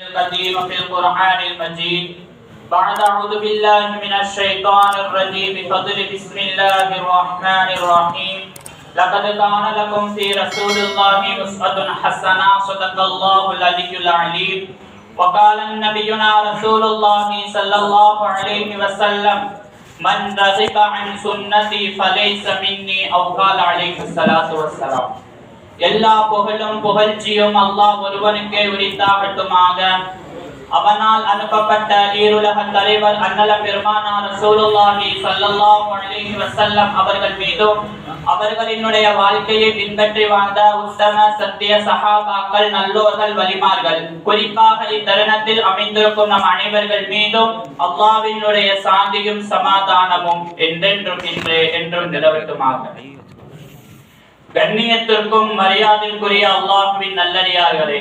القديم في القرآن المجيد. بعد أعوذ بالله من الشيطان الرجيم. بفضل بسم الله الرحمن الرحيم. لقد كان لكم في رسول الله أسوة حسنة. صدق الله العلي العليم وقال نبينا رسول الله صلى الله عليه وسلم من رغب عن سنتي فليس مني أو قال عليه الصلاة والسلام. எல்லா புகழும் புகழ்ச்சியும் அல்லாஹ் ஒருவனுக்கே உரித்தாகட்டுமாக அவனால் அனுப்பப்பட்ட ஈருலக தலைவர் அன்னல பெருமானார் ரசூலுல்லாஹி ஸல்லல்லாஹு அலைஹி வஸல்லம் அவர்கள் மீதும் அவர்களினுடைய வாழ்க்கையை பின்பற்றி வாழ்ந்த உத்தம சத்திய சஹாபாக்கள் நல்லோர்கள் வலிமார்கள் குறிப்பாக இத்தருணத்தில் அமைந்திருக்கும் நம் அனைவர்கள் மீதும் அல்லாஹ்வினுடைய சாந்தியும் சமாதானமும் என்றென்றும் இன்று என்றும் நிலவட்டுமாக கண்ணியத்திற்கும் மரியாதைக்குரிய அல்லாஹுவின் நல்லடியார்களே.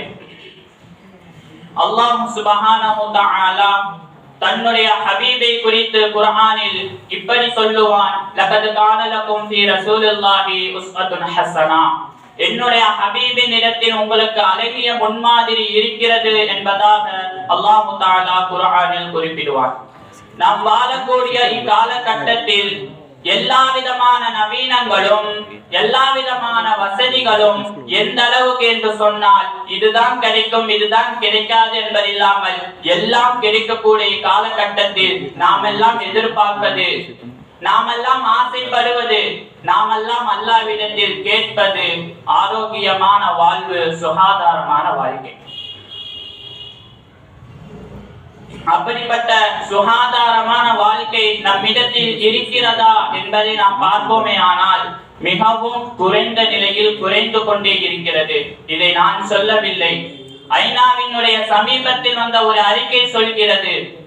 அல்லாஹ் சுபஹானஹு தஆலா தன்னுடைய ஹபீபை குறித்து குர்ஆனில் இப்படி சொல்லுவான் லகத் கான லகும் ஃபீ ரசூலில்லாஹி உஸ்வத்துன் ஹஸனா என்னுடைய ஹபீபின் இடத்தில் உங்களுக்கு அழகிய முன்மாதிரி இருக்கிறது என்பதாக அல்லாஹ் தஆலா குர்ஆனில் குறிப்பிடுவான். நாம் வாழக்கூடிய இக்காலகட்டத்தில் எல்லா விதமான நவீனங்களும் எல்லா விதமான வசதிகளும் எந்த அளவுக்கு என்று சொன்னால் இதுதான் கிடைக்கும் இதுதான் கிடைக்காது என்பதில்லாமல் எல்லாம் கிடைக்கக்கூடிய காலகட்டத்தில் நாம் எல்லாம் எதிர்பார்ப்பது நாமெல்லாம் ஆசைப்படுவது நாமெல்லாம் அல்லாவிடத்தில் கேட்பது ஆரோக்கியமான வாழ்வு சுகாதாரமான வாழ்க்கை. அப்படிப்பட்ட சுகாதாரமான வாழ்க்கை நம்மிடத்தில் இருக்கிறதா என்பதை நாம் பார்ப்போமே ஆனால் மிகவும் குறைந்த நிலையில் குறைந்து கொண்டே இருக்கிறது. இதை நான் சொல்லவில்லை. ஐநாவினுடைய சமீபத்தில் வந்த ஒரு அறிக்கை சொல்கிறது.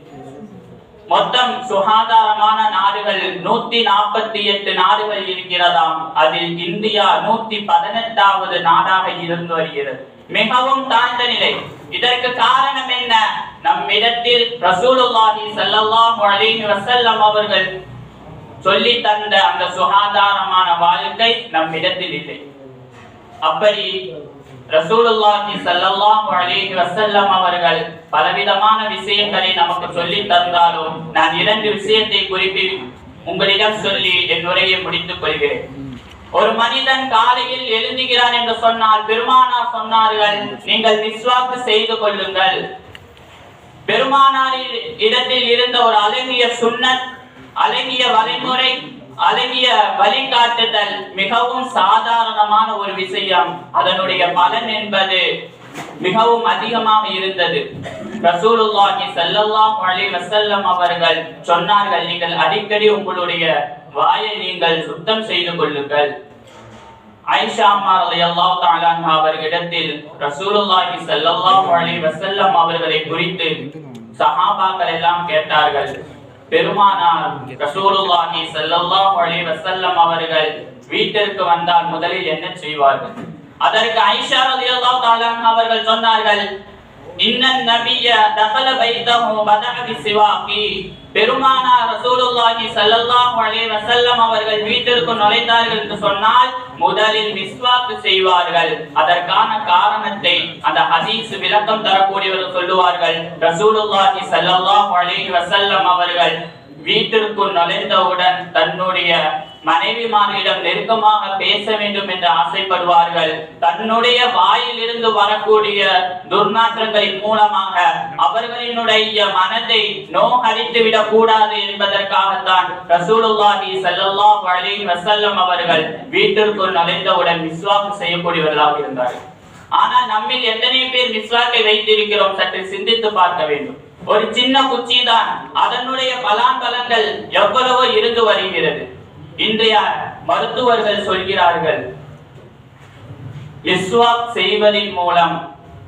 மொத்தம் சுகாதாரமான நாடுகள் நூத்தி நாற்பத்தி எட்டு நாடுகள் இருக்கிறதாம். அதில் இந்தியா நூத்தி பதினெட்டாவது நாடாக இருந்து வருகிறது. மிகவும் தாழ்ந்த நிலை. இதற்கு காரணம் என்ன? நம்மிடத்தில் ரசூலுல்லாஹி ஸல்லல்லாஹு அலைஹி வஸல்லம் அவர்கள் சொல்லி தந்த அந்த சுகாதாரமான வாழ்க்கை நம்மிடத்தில் இல்லை. அப்படி ரசூலுல்லாஹி ஸல்லல்லாஹு அலைஹி வஸல்லம் அவர்கள் பலவிதமான விஷயங்களை நமக்கு சொல்லி தந்தாலும் நான் இரண்டு விஷயத்தை குறிப்பில் உங்களிடம் சொல்லி என் உரையை முடித்துக் கொள்கிறேன். ஒரு மனிதன் காலையில் எழுந்துகிறார் என்று சொன்னால் பெருமானார் சொன்னார்கள் நீங்கள் விஸ்வாக்கு செய்து கொள்ளுங்கள். பெருமானாரின் இடத்தில் இருந்த ஒரு அழகிய சுண்ணத் அழகிய வழிமுறை அழகிய வழிகாட்டுதல் மிகவும் சாதாரணமான ஒரு விஷயம். அதனுடைய பலன் என்பது மிகவும் அதிகமாக இருந்தது. ரசூலுல்லாஹி ஸல்லல்லாஹு அலைஹி வஸல்லம் அவர்கள் சொன்னார்கள் நீங்கள் அடிக்கடி உங்களுடைய வாயை நீங்கள் சுத்தம் செய்து கொள்ளுங்கள். அம்மா ரலியல்லாஹு தஆலா அவர்களிடத்தில் ரசூலுல்லாஹி ஸல்லல்லாஹு அலைஹி வஸல்லம் அவர்களை குறித்து சஹாபாக்கள் எல்லாம் கேட்டார்கள். பெருமானார் ரசூலுல்லாஹி ஸல்லல்லாஹு அலைஹி வஸல்லம் அவர்கள் வீட்டிற்கு வந்தால் முதலில் என்ன செய்வார்கள்? அதற்கு ஐஷா ரலியல்லாஹு தஆலா அவர்கள் சொன்னார்கள் இன்னன் நபிய தகல பைத்தஹு பதஅ பிசிவாகி. பெருமானார் ரசூலுல்லாஹி ஸல்லல்லாஹு அலைஹி வஸல்லம் அவர்கள் வீட்டிற்கு நுழைந்தார்கள் என்று சொன்னால் முதலில் மிஸ்வாக் செய்வார்கள். அதற்கான காரணத்தை அந்த ஹதீஸ் விளக்கம் தரக்கூடியவர்கள் சொல்லுவார்கள். ரசூலுல்லாஹி ஸல்லல்லாஹு அலைஹி வஸல்லம் அவர்கள் வீட்டிற்கு நுழைந்தவுடன் தன்னுடைய மனைவிமார்களிடம் நெருக்கமாக பேச வேண்டும் என்று ஆசைப்படுவார்கள். தன்னுடைய வாயிலிருந்து வரக்கூடிய துர்நாற்றங்களின் மூலமாக அவர்களினுடைய மனதை நோகரித்து விடக் கூடாது என்பதற்காகத்தான் ரசூலுல்லாஹி ஸல்லல்லாஹு அலைஹி வஸல்லம் அவர்கள் வீட்டிற்குள் நுழைந்தவுடன் விஸ்வாக் செய்யக்கூடியவர்களாக இருந்தார்கள். ஆனால் நம்மில் எத்தனை பேர் விஸ்வாக்கை வைத்திருக்கிறோம் சற்று சிந்தித்து பார்க்க வேண்டும். ஒரு சின்ன குச்சி தான் அதனுடைய பலான் பலன்கள் எவ்வளவோ இருந்து வருகிறது. இன்றைய மருத்துவர்கள் சொல்கிறார்கள் மிஸ்வாக் செய்வதன் மூலம்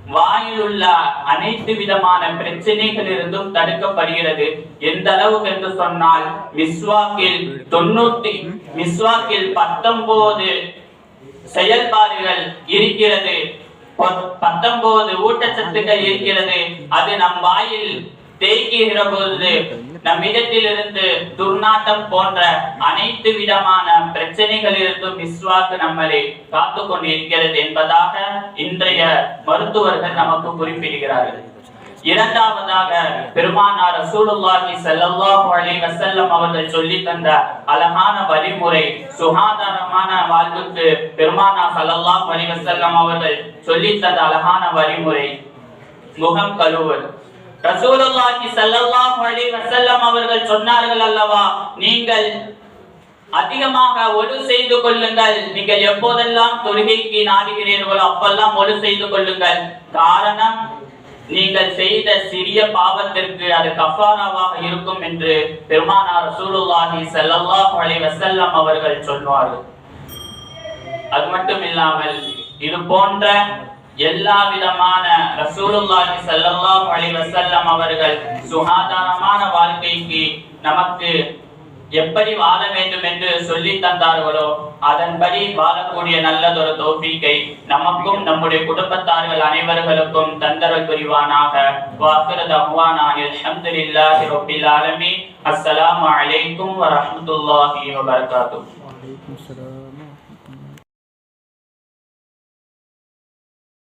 வாயில் உள்ள அனைத்து விதமான பிரச்சனைகள் இருந்தும் தடுக்கப்படுகிறது. எந்த அளவுக்கு என்று சொன்னால் மிஸ்வாக்கில் தொண்ணூத்தி மிஸ்வாக்கில் பத்தொன்பது செயல்பாடுகள் இருக்கிறது. பத்தொன்பது ஊட்டச்சத்துக்கள் இருக்கிறது. அது நம் வாயில் தேய்க்குகிற பொழுது நம்மிடத்திலிருந்து துர்நாட்டம் போன்ற அனைத்து விதமான பிரச்சனைகளிலிருந்தும் விஸ்வாக்கு நம்மளை காத்து கொண்டு இருக்கிறது என்பதாக இன்றைய மருத்துவர்கள் நமக்கு குறிப்பிடுகிறார்கள். இரண்டாவதாக பெருமானார் ரசூலுல்லாஹி ஸல்லல்லாஹு அலைஹி வஸல்லம் அவர்கள் சொல்லி தந்த அழகான வழிமுறை சுகாதாரமான வாழ்வுக்கு பெருமானார் ஸல்லல்லாஹு அலைஹி வஸல்லம் அவர்கள் சொல்லி தந்த அழகான வழிமுறை முகம் கழுவுவது. ரசூலுல்லாஹி ஸல்லல்லாஹு அலைஹி வஸல்லம் அவர்கள் சொன்னார்கள் அல்லவா நீங்கள் அதிகமாக ஒழு செய்து கொள்ளுங்கள். நீங்கள் எப்போதெல்லாம் தொழுகைக்கு நாடுகிறீர்களோ அப்பெல்லாம் ஒழு செய்து கொள்ளுங்கள். காரணம் நீங்கள் செய்த சிறிய பாவத்திற்கு அது கஃபாராவாக இருக்கும் என்று பெருமானார் ரசூலுல்லாஹி ஸல்லல்லாஹு அலைஹி வஸல்லம் அவர்கள் சொல்வார்கள். அது மட்டும் இல்லாமல் இது போன்ற எல்லா விதமான அவர்கள் சுகாதாரமான வாழ்க்கைக்கு நமக்கு எப்படி வாழ வேண்டும் என்று சொல்லி தந்தார்களோ அதன்படி வாழக்கூடிய நல்லதொரு தோப்பிக்கை நமக்கும் நம்முடைய குடும்பத்தார்கள் அனைவர்களுக்கும் தந்தர புரிவானாக. வாக்குறது அவ்வானாக அலமதுல்லாஹி ரொபில் ஆலமி அஸ்ஸலாமு அலைக்கும்